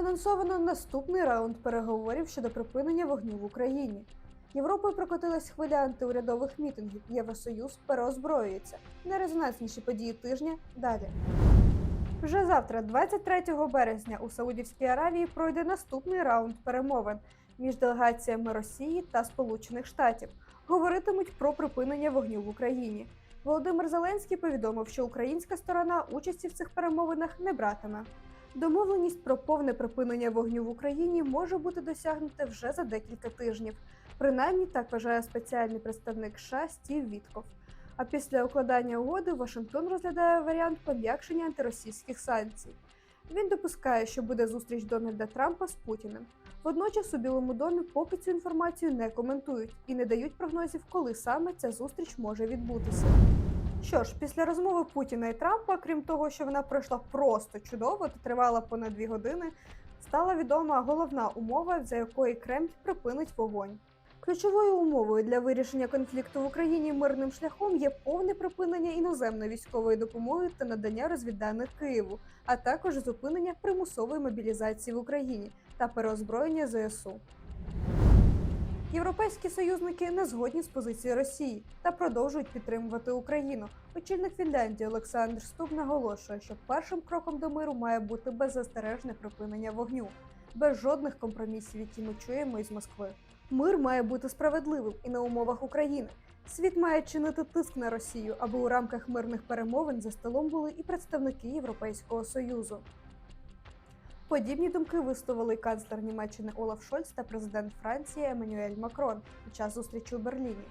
Анонсовано наступний раунд переговорів щодо припинення вогню в Україні. Європою прокотилась хвиля антиурядових мітингів. Євросоюз переозброюється. Найрезонансніші події тижня далі. Вже завтра, 23 березня, у Саудівській Аравії пройде наступний раунд перемовин між делегаціями Росії та Сполучених Штатів. Говоритимуть про припинення вогню в Україні. Володимир Зеленський повідомив, що українська сторона участі в цих перемовинах не братиме. Домовленість про повне припинення вогню в Україні може бути досягнута вже за декілька тижнів. Принаймні так вважає спеціальний представник США Стів Вітков. А після укладання угоди Вашингтон розглядає варіант пом'якшення антиросійських санкцій. Він допускає, що буде зустріч Дональда Трампа з Путіним. Водночас у Білому домі поки цю інформацію не коментують і не дають прогнозів, коли саме ця зустріч може відбутися. Що ж, після розмови Путіна і Трампа, крім того, що вона пройшла просто чудово та тривала понад дві години, стала відома головна умова, за якої Кремль припинить вогонь. Ключовою умовою для вирішення конфлікту в Україні мирним шляхом є повне припинення іноземної військової допомоги та надання розвідданих Києву, а також зупинення примусової мобілізації в Україні та переозброєння ЗСУ. Європейські союзники не згодні з позицією Росії та продовжують підтримувати Україну. Очільник Фінляндії Олександр Ступ наголошує, що першим кроком до миру має бути беззастережне припинення вогню, без жодних компромісів, які ми чуємо із Москви. Мир має бути справедливим і на умовах України. Світ має чинити тиск на Росію, аби у рамках мирних перемовин за столом були і представники Європейського союзу. Подібні думки висловили канцлер Німеччини Олаф Шольц та президент Франції Еммануель Макрон під час зустрічі у Берліні.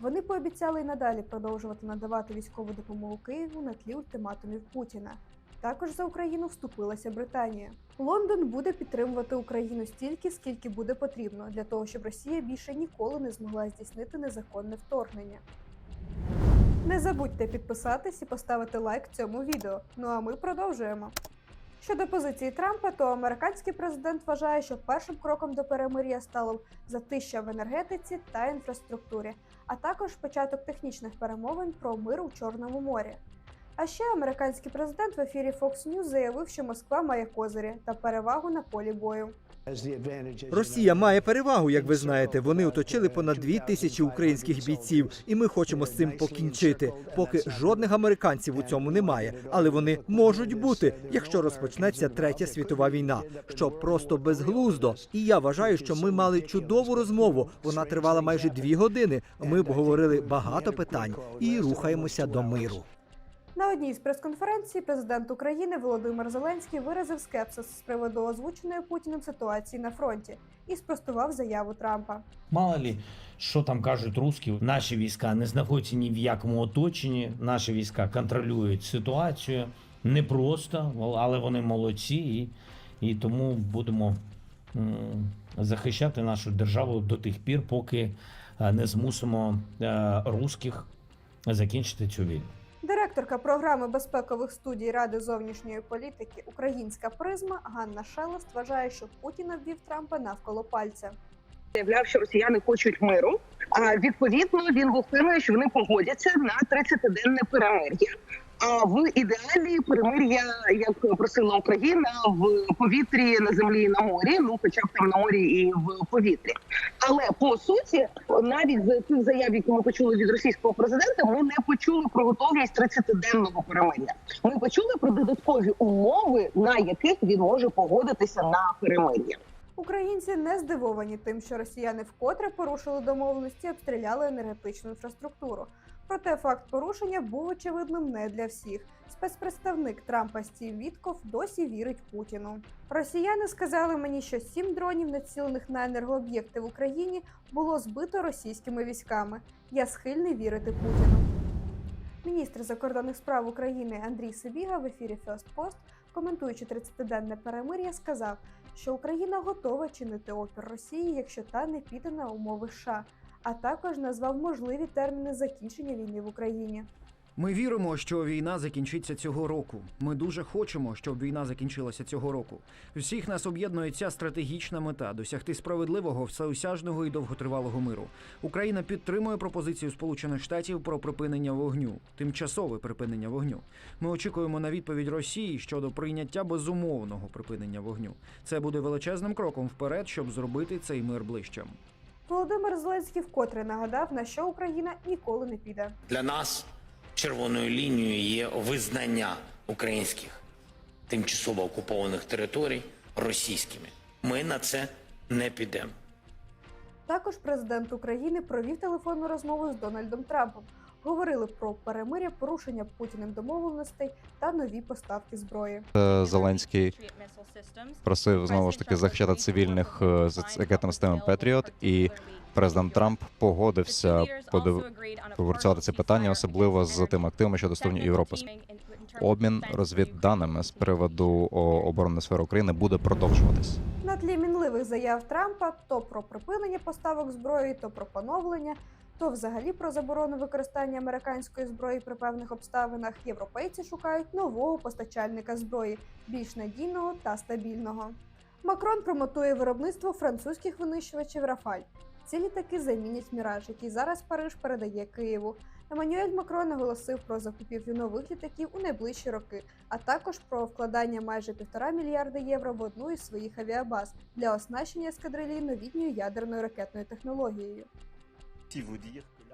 Вони пообіцяли й надалі продовжувати надавати військову допомогу Києву на тлі ультиматумів Путіна. Також за Україну вступилася Британія. Лондон буде підтримувати Україну стільки, скільки буде потрібно, для того, щоб Росія більше ніколи не змогла здійснити незаконне вторгнення. Не забудьте підписатись і поставити лайк цьому відео. Ну а ми продовжуємо. Щодо позиції Трампа, то американський президент вважає, що першим кроком до перемир'я стало затища в енергетиці та інфраструктурі, а також початок технічних перемовин про мир у Чорному морі. А ще американський президент в ефірі Fox News заявив, що Москва має козирі та перевагу на полі бою. Росія має перевагу, як ви знаєте. Вони оточили понад дві тисячі українських бійців, і ми хочемо з цим покінчити. Поки жодних американців у цьому немає, але вони можуть бути, якщо розпочнеться третя світова війна, що просто безглуздо. І я вважаю, що ми мали чудову розмову. Вона тривала майже дві години. Ми обговорили багато питань і рухаємося до миру. На одній з прес-конференцій президент України Володимир Зеленський виразив скепсис з приводу озвученої Путіним ситуації на фронті і спростував заяву Трампа. Мало лі, що там кажуть русські, наші війська не знаходяться ні в якому оточенні. Наші війська контролюють ситуацію непросто, але вони молодці, і, і тому будемо м, захищати нашу державу до тих пір, поки е, не змусимо е, русських закінчити цю війну. Директорка програми безпекових студій Ради зовнішньої політики Українська призма Ганна Шелест вважає, що Путін обвів Трампа навколо пальця. заявляв, що росіяни хочуть миру. А відповідно він був що вони погодяться на 30-денне перемир'я. В ідеалі перемир'я, як просила Україна, в повітрі на землі і на морі, ну хоча б там на морі і в повітрі. Але по суті, навіть з тих заяв, які ми почули від російського президента, ми не почули про готовність 30-денного перемир'я. Ми почули про додаткові умови, на яких він може погодитися на перемир'я. Українці не здивовані тим, що росіяни вкотре порушили домовленості обстріляли енергетичну інфраструктуру. Проте факт порушення був очевидним не для всіх. Спецпредставник Трампа Стів Вітков досі вірить Путіну. Росіяни сказали мені, що сім дронів, націлених на енергооб'єкти в Україні, було збито російськими військами. Я схильний вірити Путіну. Міністр закордонних справ України Андрій Сибіга в ефірі First Post, коментуючи 30-денне перемир'я, сказав, що Україна готова чинити опір Росії, якщо та не піде на умови США, а також назвав можливі терміни закінчення війни в Україні. Ми віримо, що війна закінчиться цього року. Ми дуже хочемо, щоб війна закінчилася цього року. Всіх нас об'єднує ця стратегічна мета досягти справедливого, всеосяжного і довготривалого миру. Україна підтримує пропозицію Сполучених Штатів про припинення вогню, тимчасове припинення вогню. Ми очікуємо на відповідь Росії щодо прийняття безумовного припинення вогню. Це буде величезним кроком вперед, щоб зробити цей мир ближчим. Володимир Зеленський вкотре нагадав, на що Україна ніколи не піде. Для нас червоною лінією є визнання українських тимчасово окупованих територій російськими. Ми на це не підемо. Також президент України провів телефонну розмову з Дональдом Трампом. Говорили про перемиря, порушення Путіним домовленостей та нові поставки зброї. Е, Зеленський просив знову ж таки захищати цивільних е, з ракетними системами Петріот, і президент Трамп погодився попрацювати це питання, особливо з тими активами, що доступні Європи. Обмін розвідданими з приводу о, оборонної сфери України буде продовжуватись. На тлі мінливих заяв Трампа то про припинення поставок зброї, то про поновлення, то взагалі про заборону використання американської зброї при певних обставинах. Європейці шукають нового постачальника зброї, більш надійного та стабільного. Макрон промотує виробництво французьких винищувачів Рафаль. Ці літаки замінять міраж, який зараз Париж передає Києву. Еммануель Макрон оголосив про закупівлю нових літаків у найближчі роки, а також про вкладання майже півтора мільярда євро в одну із своїх авіабаз для оснащення ескадрилії новітньою ядерною ракетною технологією.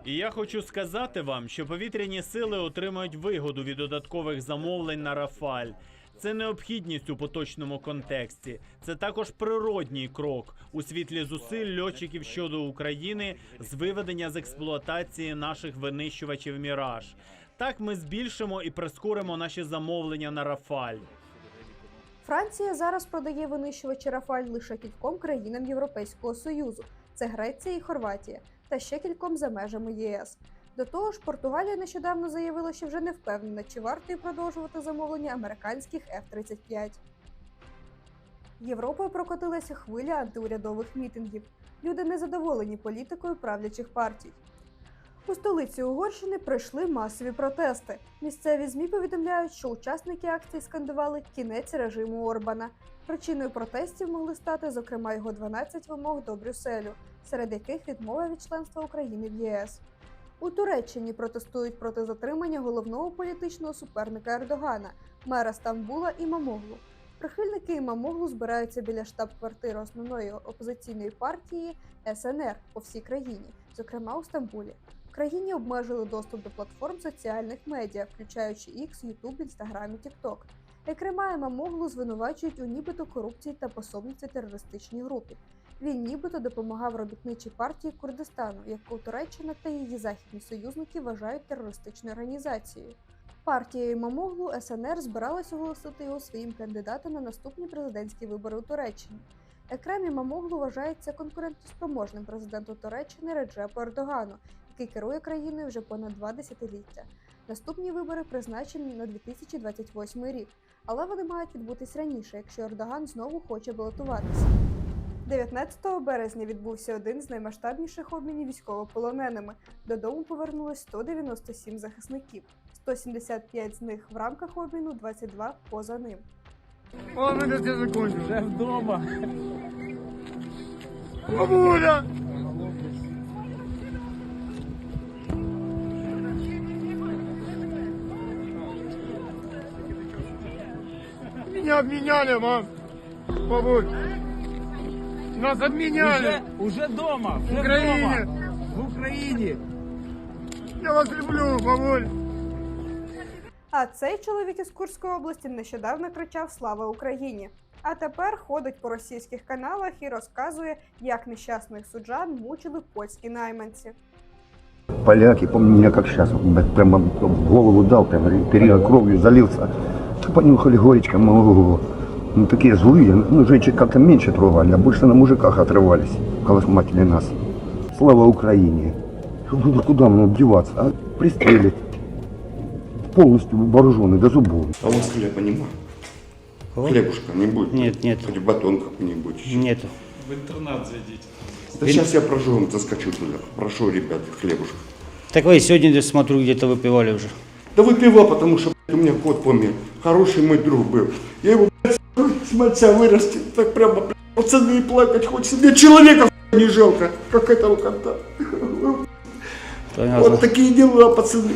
І я хочу сказати вам, що повітряні сили отримають вигоду від додаткових замовлень на Рафаль. Це необхідність у поточному контексті. Це також природній крок у світлі зусиль льотчиків щодо України з виведення з експлуатації наших винищувачів Міраж. Так ми збільшимо і прискоримо наші замовлення на Рафаль. Франція зараз продає винищувачі Рафаль лише кільком країнам Європейського Союзу: це Греція і Хорватія, та ще кільком за межами ЄС. До того ж, Португалія нещодавно заявила, що вже не впевнена, чи варто продовжувати замовлення американських F-35. Європою прокотилася хвиля антиурядових мітингів. Люди незадоволені політикою правлячих партій. У столиці Угорщини пройшли масові протести. Місцеві ЗМІ повідомляють, що учасники акції скандували кінець режиму Орбана. Причиною протестів могли стати, зокрема, його 12 вимог до Брюсселю, серед яких відмова від членства України в ЄС. У Туреччині протестують проти затримання головного політичного суперника Ердогана, мера Стамбула Імамоглу. Прихильники Імамоглу збираються біля штаб-квартири основної опозиційної партії СНР по всій країні, зокрема у Стамбулі. В країні обмежили доступ до платформ соціальних медіа, включаючи X, YouTube, Instagram і TikTok. Екрема Імамоглу звинувачують у нібито корупції та пособниці терористичній групі. Він нібито допомагав робітничій партії Курдистану, яку Туреччина та її західні союзники вважають терористичною організацією. Партія Імамоглу СНР збиралась оголосити його своїм кандидатом на наступні президентські вибори у Туреччині. Екрем Імамоглу вважається конкурентоспроможним президентом Туреччини Реджепу Ердогану, який керує країною вже понад два десятиліття. Наступні вибори призначені на 2028 рік, але вони мають відбутись раніше, якщо Ердоган знову хоче балотуватися. 19 березня відбувся один з наймасштабніших обмінів військовополоненими. Додому повернулось 197 захисників, 175 з них в рамках обміну, 22 поза ним. О, мене закончив. Вже вдома. Бабуля! Меня обменяли, мам. Бабуль. Нас обменяли. Уже дома, В Украине. дома. В Україні. Я вас люблю, бабуль. А цей чоловік із Курської області нещодавно кричав Слава Україні! А тепер ходить по російських каналах і розказує, як нещасних суджан мучили польські найманці. Поляки, помню меня как сейчас, прямо в голову дал, прям перья кровью залился. Понюхали горечка, ого. Ну такие злые, ну женщин как-то меньше трогали, а больше на мужиках отрывались, колосматили нас. Слава Украине. Куда, куда нам деваться, а? Пристрелить. Полностью вооруженный до зубов. А у вас хлеба нема? Хлебушка не будет? Нет, нет. Хоть батон какой-нибудь. Нету. Да сейчас я прошу вам заскочу туда. Прошу, ребят, хлебушка. Так вы сегодня смотрю, где-то выпивали уже. Да выпивал, потому что блядь, у меня кот помер. Хороший мой друг был. Я его блядь, с мальца вырастил. Так прямо, блядь, пацаны и плакать хочется. Мне человека не жалко, как этого кота. Вот такие дела, пацаны.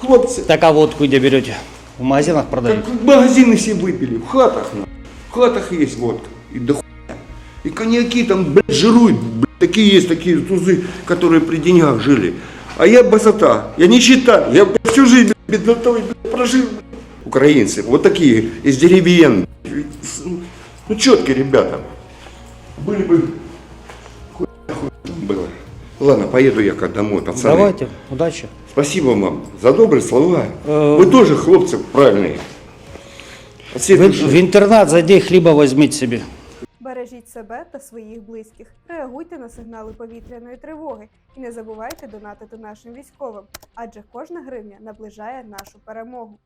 Хлопцы. Так а водку где берете? В магазинах продаете? Как магазины все выпили, в хатах, на. в хатах есть водка, и до хуя. И коньяки там, блядь, жируют, блядь, такие есть, такие тузы, которые при деньгах жили. А я басота, я не считаю, я блядь, всю жизнь блядь, беднотой блядь, прожил. блядь. Украинцы, вот такие, из деревень. Ну, четкие ребята. Были бы, хуй, хуй там было. Ладно, поеду я как домой, пацаны. Давайте, удачи. Спасибо вам за добрые слова. Э, Вы тоже, хлопцы, правильные. От всей В, души. в інтернат зайди, хліба візьміть собі. Бережіть себе та своїх близьких, реагуйте на сигнали повітряної тривоги і не забувайте донатити нашим військовим, адже кожна гривня наближає нашу перемогу.